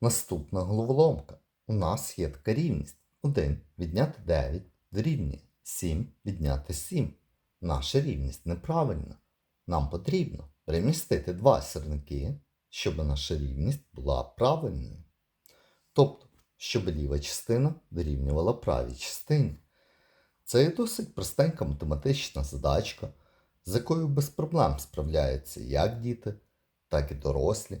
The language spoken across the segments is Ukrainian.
Наступна головоломка. У нас є така рівність. 1 відняти 9 дорівнює 7 відняти 7. Наша рівність неправильна. Нам потрібно перемістити два сірники, щоб наша рівність була правильною. Тобто, щоб ліва частина дорівнювала правій частині. Це є досить простенька математична задачка, з якою без проблем справляються як діти, так і дорослі.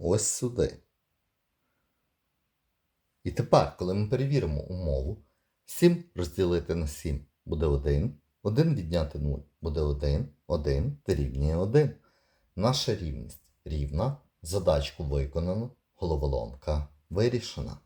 ось сюди. І тепер, коли ми перевіримо умову, 7 розділити на 7 буде 1, 1 відняти 0 буде 1, 1 дорівнює 1. Наша рівність рівна, задачку виконано, головоломка вирішена.